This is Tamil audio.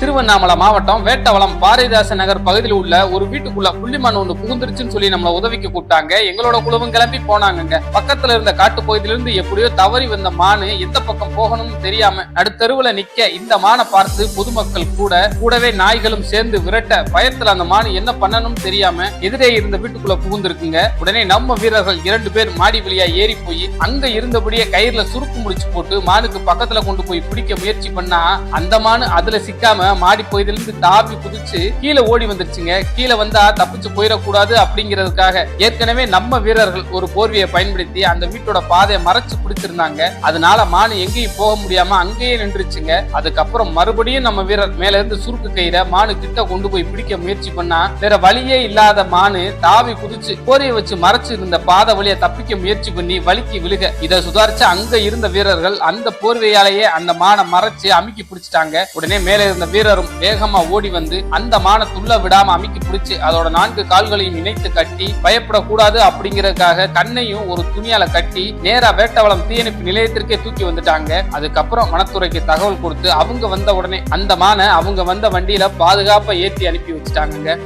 திருவண்ணாமலை மாவட்டம் வேட்டவளம் பாரதிதாச நகர் பகுதியில் உள்ள ஒரு வீட்டுக்குள்ள புள்ளிமான் ஒண்ணு புகுந்துருச்சுன்னு சொல்லி நம்மள உதவிக்கு கூப்பிட்டாங்க. எங்களோட குழுவும் கிளம்பி போனாங்கங்க. பக்கத்துல இருந்த காட்டு பகுதியிலிருந்து எப்படியோ தவறி வந்த மானு எந்த பக்கம் போகணும்னு தெரியாம நடுத்தருவுல நிக்க இந்த மானை பார்த்து பொதுமக்கள் கூட கூடவே நாய்களும் சேர்ந்து விரட்ட பயத்துல அந்த மானு என்ன பண்ணணும்னு தெரியாம எதிரே இருந்த வீட்டுக்குள்ள புகுந்திருக்குங்க. உடனே நம்ம வீரர்கள் இரண்டு பேர் மாடி வழியா ஏறி போய் அங்க இருந்தபடியே கயிறுல சுருக்கு முடிச்சு போட்டு மானுக்கு பக்கத்துல கொண்டு போய் பிடிக்க முயற்சி பண்ணா அந்த மானு அதுல சிக்காம மாடி பகுதியிலிருந்து தாவி குதிச்சு கீழே ஓடி வந்துருச்சுங்க. கீழே வந்தா தப்பிச்சு போயிடக்கூடாது அப்படிங்கிறதுக்காக ஏற்கனவே நம்ம வீரர்கள் ஒரு போர்வையை பயன்படுத்தி அந்த வீட்டோட பாதையை மறைச்சு பிடிச்சிருந்தாங்க. அதனால மானு எங்கேயும் போக முடியாம அங்கேயே நின்றுச்சுங்க. அதுக்கப்புறம் மறுபடியும் நம்ம வீரர் மேல இருந்து சுருக்கு கயிறை மானு கிட்ட கொண்டு போய் பிடிக்க முயற்சி பண்ணா வேற வழியே இல்லாத மானு தாவி குதிச்சு போரையை வச்சு மறைச்சு இருந்த பாதை வழியை தப்பிக்க முயற்சி பண்ணி வலிக்கு விழுக. இதை சுதாரிச்சு அங்க இருந்த வீரர்கள் அந்த போர்வையாலேயே அந்த மானை மறைச்சு அமுக்கி பிடிச்சிட்டாங்க. உடனே மேலே இருந்த வீரரும் வேகமா ஓடி வந்து அந்த மானை துள்ள விடாம அமுக்கி பிடிச்சு அதோட நான்கு கால்களையும் இணைத்து கட்டி பயப்படக்கூடாது அப்படிங்கறதுக்காக கண்ணையும் ஒரு துணியால கட்டி நேரா வேட்டவளம் தீயணைப்பு நிலையத்திற்கே தூக்கி வந்துட்டாங்க. அதுக்கப்புறம் வனத்துறைக்கு தகவல் கொடுத்து அவங்க வந்த உடனே அந்த மானை அவங்க வந்த வண்டியில பாதுகாப்பா ஏத்தி அனுப்பி வச்சுட்டாங்க